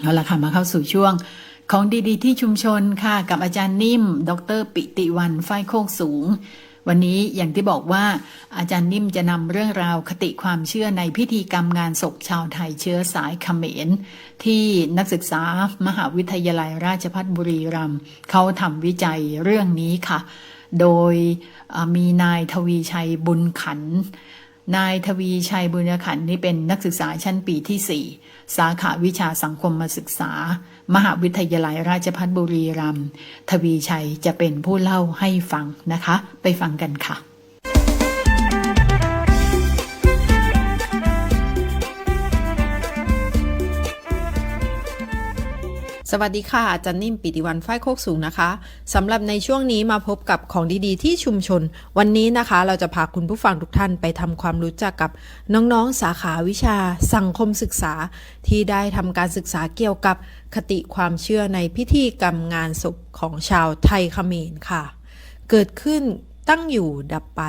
เอาละค่ะมาเข้าสู่ช่วงของดีๆ ที่ชุมชนค่ะ กับอาจารย์นิ่ม ดร ปิติวันฝ้ายโคกสูง วันนี้อย่างที่บอกว่า อาจารย์นิ่มจะนำเรื่องราวคติความเชื่อในพิธีกรรมงานศพชาวไทยเชื้อสายเขมร ที่นักศึกษามหาวิทยาลัยราชภัฏบุรีรัมย์เขาทำวิจัยเรื่องนี้ค่ะ โดยมีนายทวีชัยบุญขัน นายทวีชัยบุญขันธ์นี่เป็นนักศึกษาชั้นปีที่ 4 สาขาวิชาสังคมมาศึกษา มหาวิทยาลัยราชภัฏบุรีรัมย์ทวีชัยจะเป็นผู้เล่าให้ฟังนะคะ ไปฟังกันค่ะ สวัสดีค่ะอาจารย์นิ่มปิติวันฝ้ายโคกสูงนะคะสำหรับในช่วงนี้มาพบกับของดีๆ ที่ชุมชน วันนี้นะคะ เราจะพาคุณผู้ฟังทุกท่านไปทำความรู้จักกับน้องๆสาขาวิชา สังคมศึกษา ที่ได้ทำการศึกษาเกี่ยวกับคติความเชื่อในพิธีกรรมงานศพของชาวไทยเขมรค่ะ เกิดขึ้นตั้งอยู่ดับไป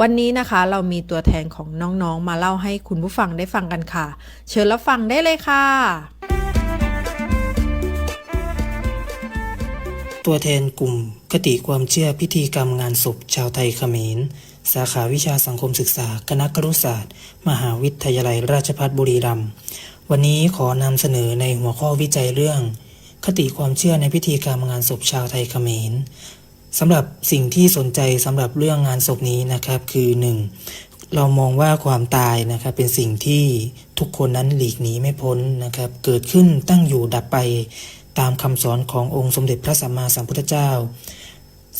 วันนี้นะคะเรามีตัวแทนของน้องๆมาเล่าให้คุณผู้ฟังได้ฟังกันค่ะ เชิญรับฟังได้เลยค่ะ ตัวแทนกลุ่มคติความเชื่อพิธีกรรมงานศพชาวไทยเขมร สาขาวิชาสังคมศึกษา คณะครุศาสตร์ มหาวิทยาลัยราชภัฏบุรีรัมย์วันนี้ขอนำเสนอในหัวข้อวิจัยเรื่อง คติความเชื่อในพิธีกรรมงานศพชาวไทยเขมรสำหรับสิ่งที่สนใจสำหรับเรื่องงานศพนี้นะครับ คือ 1. เรามองว่าความตายนะครับเป็นสิ่งที่ทุกคนนั้นหลีกหนีไม่พ้นนะครับ เกิดขึ้นตั้งอยู่ดับไป ตามคำสอนขององค์สมเด็จพระสัมมาสัมพุทธเจ้า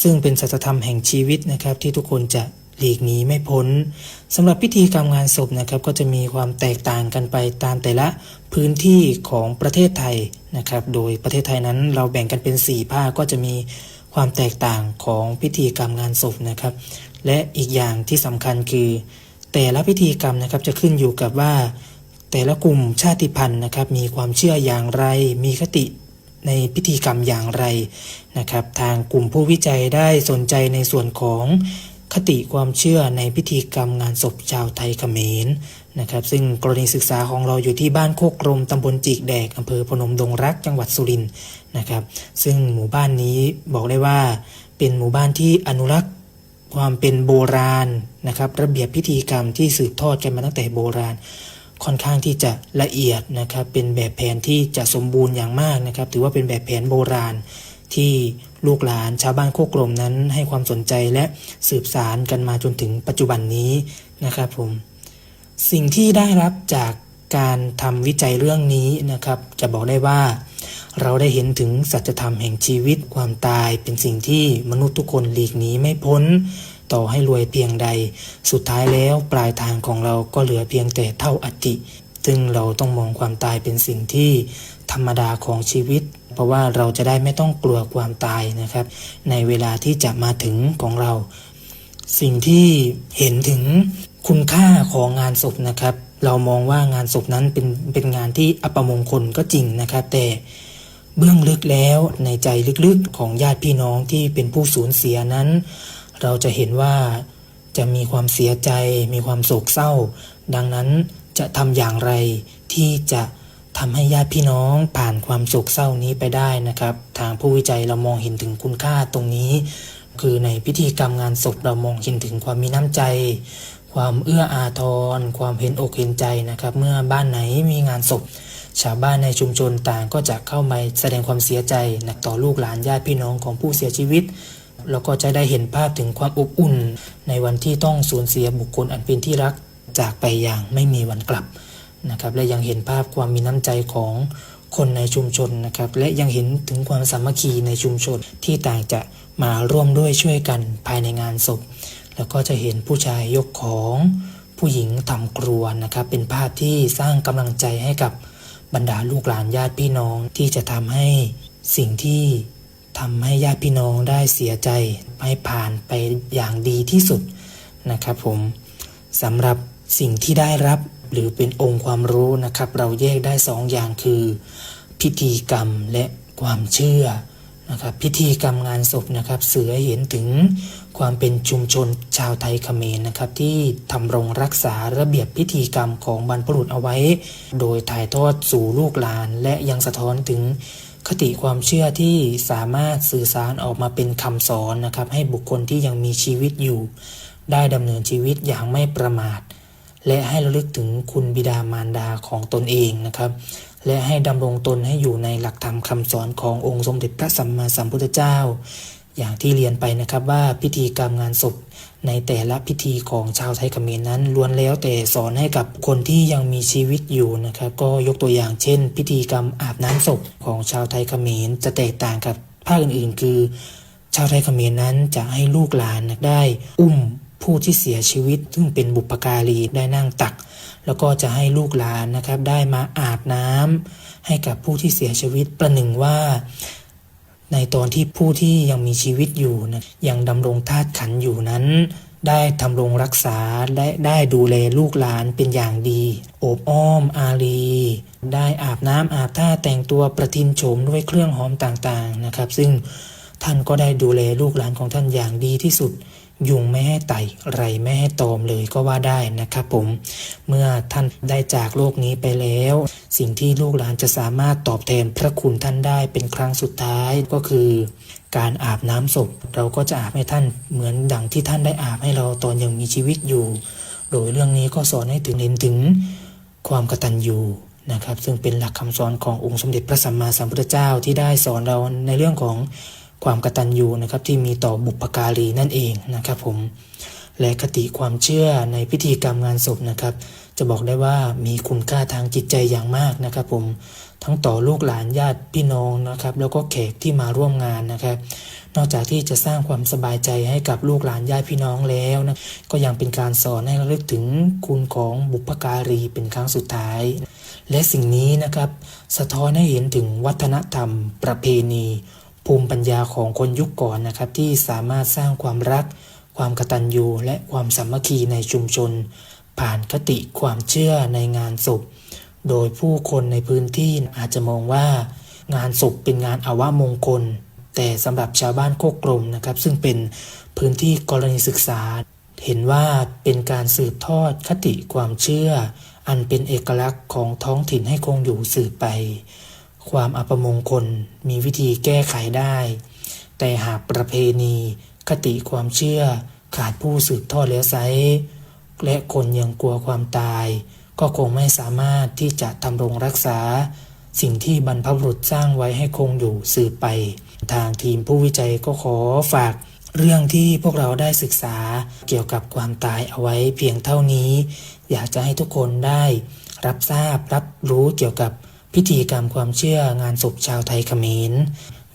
ซึ่งเป็นสัจธรรมแห่งชีวิตนะครับที่ทุกคนจะหลีกหนีไม่พ้นสำหรับพิธีกรรมงานศพนะครับก็จะมีความแตกต่างกันไปตามแต่ละพื้นที่ของประเทศไทยนะครับ โดยประเทศไทยนั้นเราแบ่งกันเป็น 4 ภาคก็จะมีความแตกต่างของพิธีกรรมงานศพนะครับ และอีกอย่างที่สำคัญคือ แต่ละพิธีกรรมนะครับจะขึ้นอยู่กับว่า แต่ละกลุ่มชาติพันธุ์นะครับ มีความเชื่ออย่างไร มีคติ ในพิธีกรรมอย่างไรนะครับ ทางกลุ่มผู้วิจัยได้สนใจในส่วนของคติความเชื่อในพิธีกรรมงานศพชาวไทยเขมรนะครับ ซึ่งกรณีศึกษาของเราอยู่ที่บ้านโคกรมตำบลจิกแดกอำเภอพนมดงรักจังหวัดสุรินทร์นะครับ ซึ่งหมู่บ้านนี้บอกได้ว่า เป็นหมู่บ้านที่อนุรักษ์ความเป็นโบราณนะครับ ระเบียบพิธีกรรมที่สืบทอดกันมาตั้งแต่โบราณ ค่อนข้างที่จะละเอียดนะครับเป็นแบบแผนที่จะสมบูรณ์อย่างมากนะครับ ถือว่าเป็นแบบแผนโบราณที่ลูกหลานชาวบ้านโคกรมนั้นให้ความสนใจและสืบสารกันมาจนถึงปัจจุบันนี้นะครับผมสิ่งที่ได้รับจากการทำวิจัยเรื่องนี้นะครับ จะบอกได้ว่า เราได้เห็นถึงสัจธรรมแห่งชีวิตความตายเป็นสิ่งที่มนุษย์ทุกคนหลีกหนีไม่พ้น ต่อให้รวยเพียงใด สุดท้ายแล้วปลายทางของเราก็เหลือเพียงแต่เท่าอัฐิซึ่งเราต้องมองความตายเป็นสิ่งที่ธรรมดาของชีวิต เพราะว่าเราจะได้ไม่ต้องกลัวความตายนะครับ ในเวลาที่จะมาถึงของเรา สิ่งที่เห็นถึงคุณค่าของงานศพนะครับ เรามองว่างานศพนั้นเป็นเป็นงานที่อัปมงคลก็จริงนะครับ แต่เบื้องลึกแล้วในใจลึกๆของญาติพี่น้องที่เป็นผู้สูญเสียนั้น เราจะเห็นว่าจะมีความเสียใจ มีความโศกเศร้า ดังนั้นจะทำอย่างไรที่จะทำให้ญาติพี่น้องผ่านความโศกเศร้านี้ไปได้นะครับ ทางผู้วิจัยเรามองเห็นถึงคุณค่าตรงนี้ คือในพิธีกรรมงานศพเรามองเห็นถึงความมีน้ำใจ ความเอื้ออาทร ความเห็นอกเห็นใจนะครับ เมื่อบ้านไหนมีงานศพ ชาวบ้านในชุมชนต่างก็จะเข้ามาแสดงความเสียใจนะต่อลูกหลานญาติพี่น้องของผู้เสียชีวิต แล้วก็จะได้เห็นภาพถึงความอบอุ่น ในวันที่ต้องสูญเสียบุคคลอันเป็นที่รักจากไปอย่างไม่มีวันกลับนะครับและยังเห็นภาพความมีน้ำใจของคนในชุมชนนะครับและยังเห็นถึงความสามัคคีในชุมชนที่ต่างจะมาร่วมด้วยช่วยกันภายในงานศพ แล้วก็จะเห็นผู้ชายยกของผู้หญิงทำครัวนะครับเป็นภาพที่สร้างกำลังใจให้กับบรรดาลูกหลานญาติพี่น้องที่จะทำให้สิ่งที่ ทำให้ญาติพี่น้องได้เสียใจให้ผ่านไปอย่างดีที่สุดนะครับผมสำหรับสิ่งที่ได้รับหรือเป็นองค์ความรู้นะครับ เราแยกได้สองอย่างคือ พิธีกรรมและความเชื่อนะครับพิธีกรรมงานศพนะครับสื่อให้เห็นถึงความเป็นชุมชนชาวไทยเขมรนะครับ ที่ทำรงรักษาระเบียบพิธีกรรมของบรรพบุรุษเอาไว้ โดยถ่ายทอดสู่ลูกหลาน และยังสะท้อนถึง คติความเชื่อที่สามารถสื่อสารออกมาเป็นคำสอนนะครับ ให้บุคคลที่ยังมีชีวิตอยู่ ได้ดำเนินชีวิตอย่างไม่ประมาท และให้ระลึกถึงคุณบิดามารดาของตนเองนะครับ และให้ดำรงตนให้อยู่ในหลักธรรมคำสอนขององค์สมเด็จพระสัมมาสัมพุทธเจ้า อย่างที่เรียนไปนะครับว่าพิธีกรรมงานศพในแต่ละพิธีของชาวไทยเขมรนั้นล้วนแล้วแต่สอนให้กับคนที่ยังมีชีวิตอยู่นะครับก็ยกตัวอย่างเช่น พิธีกรรมอาบน้ำศพของชาวไทยเขมรจะแตกต่างกับภาคอื่นๆ คือ ชาวไทยเขมรนั้นจะให้ลูกหลานได้ อุ้มผู้ที่เสียชีวิต ซึ่งเป็นบุปการีได้นั่งตัก แล้วก็จะให้ลูกหลานนะครับได้มาอาบน้ำให้กับผู้ที่เสียชีวิตประหนึ่งว่า ในตอนที่ผู้ที่ยังมีชีวิตอยู่นะยังดำรงธาตุขันอยู่นั้น ได้ทำรงรักษาและได้ดูแลลูกหลานเป็นอย่างดี โอบอ้อมอารี ได้อาบน้ำอาบท่าแต่งตัวประทินโฉมด้วยเครื่องหอมต่างๆนะครับ ซึ่งท่านก็ได้ดูแลลูกหลานของท่านอย่างดีที่สุด ยุงไม่ให้ไต่ไรไม่ให้ตอมเลยก็ว่าได้นะครับผม เมื่อท่านได้จากโลกนี้ไปแล้ว สิ่งที่ลูกหลานจะสามารถตอบแทนพระคุณท่านได้เป็นครั้งสุดท้ายก็คือ การอาบน้ำศพ เราก็จะอาบให้ท่านเหมือนดังที่ท่านได้อาบให้เราตอนยังมีชีวิตอยู่ โดยเรื่องนี้ก็สอนให้ถึงเห็นถึงความกตัญญูนะครับ ซึ่งเป็นหลักคำสอนขององค์สมเด็จพระสัมมาสัมพุทธเจ้าที่ได้สอนเราในเรื่องของ ความกตัญญูนะครับที่มีต่อบุพการีนั่นเองนะครับผมและคติความเชื่อในพิธีกรรมงานศพนะครับ จะบอกได้ว่ามีคุณค่าทางจิตใจอย่างมากนะครับผมทั้งต่อลูกหลานญาติพี่น้องนะครับ แล้วก็แขกที่มาร่วมงานนะครับ นอกจากที่จะสร้างความสบายใจให้กับลูกหลานญาติพี่น้องแล้วนะก็ยังเป็นการสอนให้ระลึกถึงคุณของบุพการีเป็นครั้งสุดท้าย และสิ่งนี้นะครับ สะท้อนให้เห็นถึงวัฒนธรรมประเพณี ภูมิปัญญาของคนยุคก่อนนะครับ ที่สามารถสร้างความรัก ความกตัญญูและความสามัคคีในชุมชน ผ่านคติความเชื่อในงานศพ โดยผู้คนในพื้นที่อาจจะมองว่า งานศพเป็นงานอวมงคล แต่สำหรับชาวบ้านโคกกลมนะครับ ซึ่งเป็นพื้นที่กรณีศึกษา เห็นว่าเป็นการสืบทอดคติความเชื่อ อันเป็นเอกลักษณ์ของท้องถิ่นให้คงอยู่สืบไป ความอัปมงคลมีวิธีแก้ไขได้ แต่หากประเพณีคติความเชื่อขาดผู้สืบทอดแล้วไซและคนยังกลัวความตาย ก็คงไม่สามารถที่จะทำรงรักษา สิ่งที่บรรพบุรุษสร้างไว้ให้คงอยู่สืบไป ทางทีมผู้วิจัยก็ขอฝากเรื่องที่พวกเราได้ศึกษาเกี่ยวกับความตายเอาไว้เพียงเท่านี้ อยากจะให้ทุกคนได้ รับทราบรับรู้เกี่ยวกับ พิธีกรรมความเชื่องานศพชาวไทยเขมร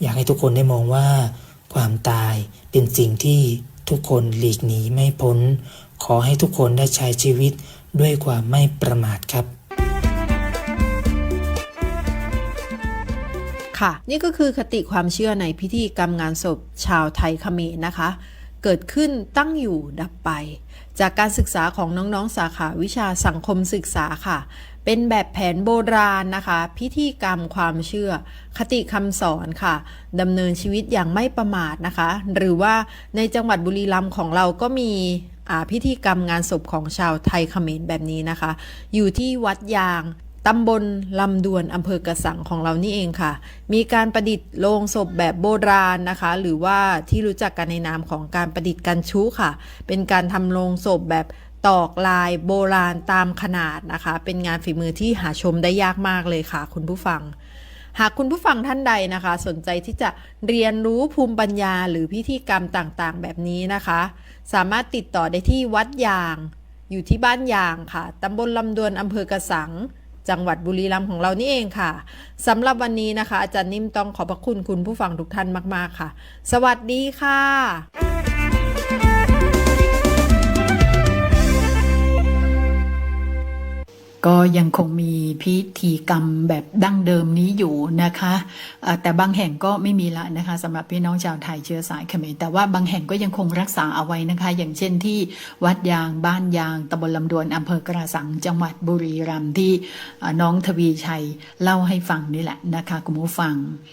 อยากให้ทุกคนได้มองว่า ความตายเป็นสิ่งที่ทุกคนหลีกหนีไม่พ้น ขอให้ทุกคนได้ใช้ชีวิตด้วยความไม่ประมาทครับค่ะนี่ก็คือคติความเชื่อในพิธีกรรมงานศพชาวไทยเขมรนะคะ เกิดขึ้นตั้งอยู่ดับไป จากการศึกษาของน้องๆสาขาวิชาสังคมศึกษาค่ะ เป็นแบบแผนโบราณนะคะ พิธีกรรมความเชื่อ คติคำสอนค่ะดำเนินชีวิตอย่างไม่ประมาทนะคะ หรือว่าในจังหวัดบุรีรัมย์ของเราก็มีพิธีกรรมงานศพของชาวไทยเขมรแบบนี้นะคะ อยู่ที่วัดยางตำบลลำดวนอำเภอกระสังของเรานี่เองค่ะ มีการประดิษฐ์โลงศพแบบโบราณนะคะ หรือว่าที่รู้จักกันในนามของการประดิษฐ์กันชุค่ะ เป็นการทำโลงศพแบบ ตอกลายโบราณตามขนาดนะคะ เป็นงานฝีมือที่หาชมได้ยากมากเลยค่ะ คุณผู้ฟัง หากคุณผู้ฟังท่านใดนะคะ สนใจที่จะเรียนรู้ภูมิปัญญาหรือพิธีกรรมต่างๆ แบบนี้นะคะ สามารถติดต่อได้ที่วัดยาง อยู่ที่บ้านยางค่ะตำบลลำดวนอำเภอกระสังจังหวัดบุรีรัมย์ของเรานี่เองค่ะสำหรับวันนี้นะคะ อาจารย์นิ่มต้องขอบพระคุณคุณผู้ฟังทุกท่านมาก ๆ ค่ะ สวัสดีค่ะ ก็ยังคงมีพิธีกรรมแบบดั้งเดิมนี้อยู่นะคะ แต่บางแห่งก็ไม่มีละนะคะสำหรับพี่น้องชาวไทยเชื้อสายเขมรแต่ว่าบางแห่งก็ยังคงรักษาเอาไว้นะคะ อย่างเช่นที่วัดยางบ้านยางตำบลลำดวนอำเภอกระสังจังหวัดบุรีรัมย์ที่น้องทวีชัยเล่าให้ฟังนี่แหละนะคะคุณผู้ฟัง